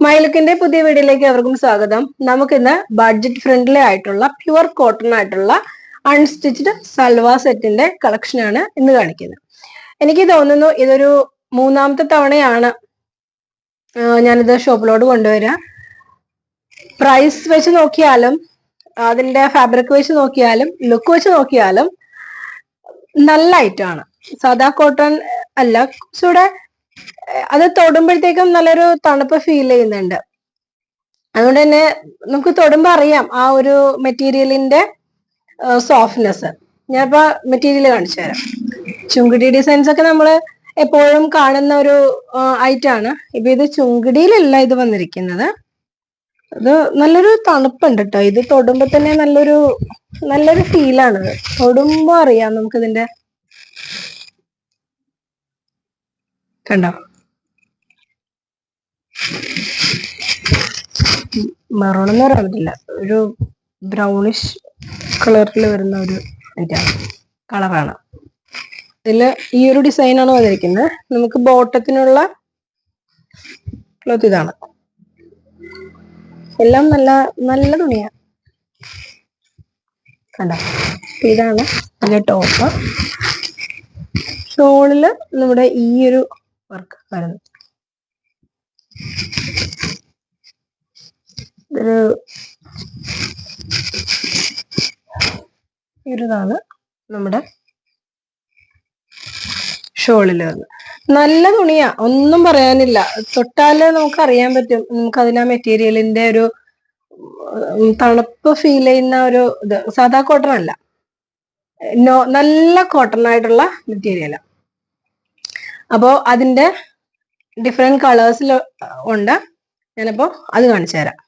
മൈലുക്കിന്റെ പുതിയ വീഡിയോയിലേക്ക് അവർക്കും സ്വാഗതം. നമുക്കിന്ന് ബഡ്ജറ്റ് ഫ്രണ്ട്ലി ആയിട്ടുള്ള പ്യുവർ കോട്ടൺ ആയിട്ടുള്ള അൺസ്റ്റിച്ച്ഡ് സൽവാ സെറ്റിന്റെ കളക്ഷനാണ് ഇന്ന് കാണിക്കുന്നത്. എനിക്ക് തോന്നുന്നു ഇതൊരു മൂന്നാമത്തെ തവണയാണ് ഞാനിത് ഷോപ്പിലോട്ട് കൊണ്ടുവരിക. പ്രൈസ് വെച്ച് നോക്കിയാലും അതിന്റെ ഫാബ്രിക് വെച്ച് നോക്കിയാലും ലുക്ക് വെച്ച് നോക്കിയാലും നല്ല ഐറ്റമാണ് സാധാ കോട്ടൺ അല്ല കുറച്ചുകൂടെ അത് തൊടുമ്പോഴത്തേക്കും നല്ലൊരു തണുപ്പ് ഫീൽ ചെയ്യുന്നുണ്ട്. അതുകൊണ്ട് തന്നെ നമുക്ക് തൊടുമ്പോ അറിയാം ആ ഒരു മെറ്റീരിയലിന്റെ സോഫ്റ്റ്നെസ് ഞാനിപ്പോ മെറ്റീരിയൽ കാണിച്ചു തരാം. ചുങ്കിടി ഡിസൈൻസ് ഒക്കെ നമ്മൾ എപ്പോഴും കാണുന്ന ഒരു ഐറ്റം ആണ്. ഇപ്പൊ ഇത് ചുങ്കിടിയിലല്ല ഇത് വന്നിരിക്കുന്നത്. അത് നല്ലൊരു തണുപ്പുണ്ട് കേട്ടോ ഇത് തൊടുമ്പോ തന്നെ നല്ലൊരു നല്ലൊരു ഫീലാണ് തൊടുമ്പോ അറിയാം നമുക്ക് ഇതിന്റെ കണ്ടോ? മെറൂൺ എന്ന് പറയാൻ പറ്റില്ല ഒരു ബ്രൗണിഷ് കളറിൽ വരുന്ന ഒരു ഇതാണ് കളറാണ് ഇതിൽ ഈ ഒരു ഡിസൈനാണ് വന്നിരിക്കുന്നത്. നമുക്ക് ബോട്ടത്തിനുള്ള ക്ലോത്ത് ഇതാണ്. എല്ലാം നല്ല നല്ല തുണിയാണ് കണ്ടോ? ഇതാണ് ഇതിന്റെ ടോപ്പ് ഷോളിൽ നമ്മുടെ ഈ ഒരു വരുന്നത് ഇതൊരു ഇതാണ് നമ്മുടെ ഷോളിൽ വന്ന്. നല്ല തുണിയാ ഒന്നും പറയാനില്ല. തൊട്ടാൽ നമുക്ക് അറിയാൻ പറ്റും. നമുക്ക് അതിന് ആ മെറ്റീരിയലിന്റെ ഒരു തണുപ്പ് ഫീൽ ചെയ്യുന്ന ഒരു ഇത്. സാധാ കോട്ടൺ അല്ല. നോ നല്ല കോട്ടൺ ആയിട്ടുള്ള മെറ്റീരിയലാണ് അപ്പോ അതിന്റെ ഡിഫറെന്റ് കളേഴ്സിൽ ഉണ്ട്. ഞാനപ്പോ അത് കാണിച്ചു തരാം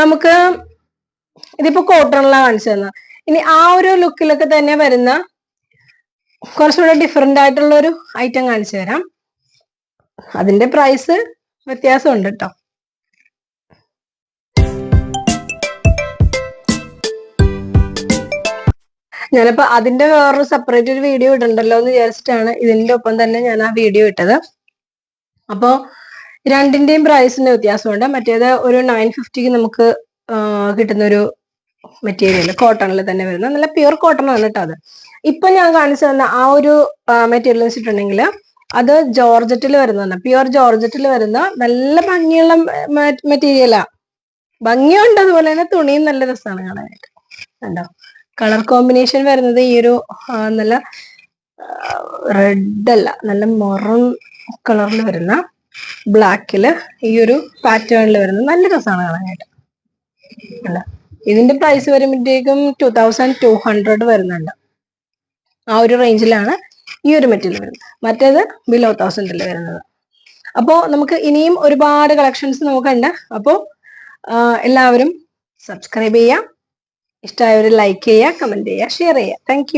നമുക്ക് ഇതിപ്പോ കോട്ടണിലാണ് കാണിച്ചു തന്ന ഇനി ആ ഒരു ലുക്കിലൊക്കെ തന്നെ വരുന്ന കുറച്ചുകൂടെ ഡിഫറെന്റ് ആയിട്ടുള്ള ഒരു ഐറ്റം കാണിച്ചു തരാം. അതിന്റെ പ്രൈസ് വ്യത്യാസമുണ്ട് കേട്ടോ ഞാനിപ്പോ അതിന്റെ വേറൊരു സെപ്പറേറ്റ് ഒരു വീഡിയോ ഇടണ്ടല്ലോ എന്ന് വിചാരിച്ചിട്ടാണ് ഇതിന്റെ ഒപ്പം തന്നെ ഞാൻ ആ വീഡിയോ ഇട്ടത്. അപ്പോ രണ്ടിന്റെയും പ്രൈസിന്റെ വ്യത്യാസമുണ്ട്. മറ്റേത് ഒരു നയൻ ഫിഫ്റ്റിക്ക് നമുക്ക് കിട്ടുന്ന ഒരു മെറ്റീരിയൽ കോട്ടണിൽ തന്നെ വരുന്ന നല്ല പ്യുർ കോട്ടൺ ആണ് കേട്ടോ അത്. ഇപ്പൊ ഞാൻ കാണിച്ചു തന്ന ആ ഒരു മെറ്റീരിയൽ വെച്ചിട്ടുണ്ടെങ്കിൽ അത് ജോർജറ്റിൽ വരുന്നതാണ്. പ്യുർ ജോർജറ്റിൽ വരുന്ന നല്ല ഭംഗിയുള്ള മെറ്റീരിയലാ ഭംഗിയുണ്ട്. അതുപോലെ തന്നെ തുണിയും നല്ല രസമാണ് കാണാനായിട്ട്. കണ്ടോ? കളർ കോമ്പിനേഷൻ വരുന്നത് ഈ ഒരു നല്ല റെഡ് അല്ല. നല്ല മൊറൺ കളറിൽ വരുന്ന ബ്ലാക്കിൽ ഈ ഒരു പാറ്റേണിൽ വരുന്നത് നല്ല രസമാണ് കാണാനായിട്ട്. അല്ല ഇതിന്റെ പ്രൈസ് വരുമ്പോഴത്തേക്കും ടു തൗസൻഡ് ടു ഹൺഡ്രഡ് വരുന്നുണ്ട്. ആ ഒരു റേഞ്ചിലാണ് ഈ ഒരു മെറ്റീരിയൽ വരുന്നത്. മറ്റേത് ബിലോ തൗസൻഡിൽ വരുന്നത്. അപ്പോ നമുക്ക് ഇനിയും ഒരുപാട് കളക്ഷൻസ് നമുക്കുണ്ട്. അപ്പോ എല്ലാവരും സബ്സ്ക്രൈബ് ചെയ്യുക. ഇഷ്ടമായവർ ലൈക്ക് ചെയ്യുക കമന്റ് ചെയ്യുക ഷെയർ ചെയ്യുക. താങ്ക്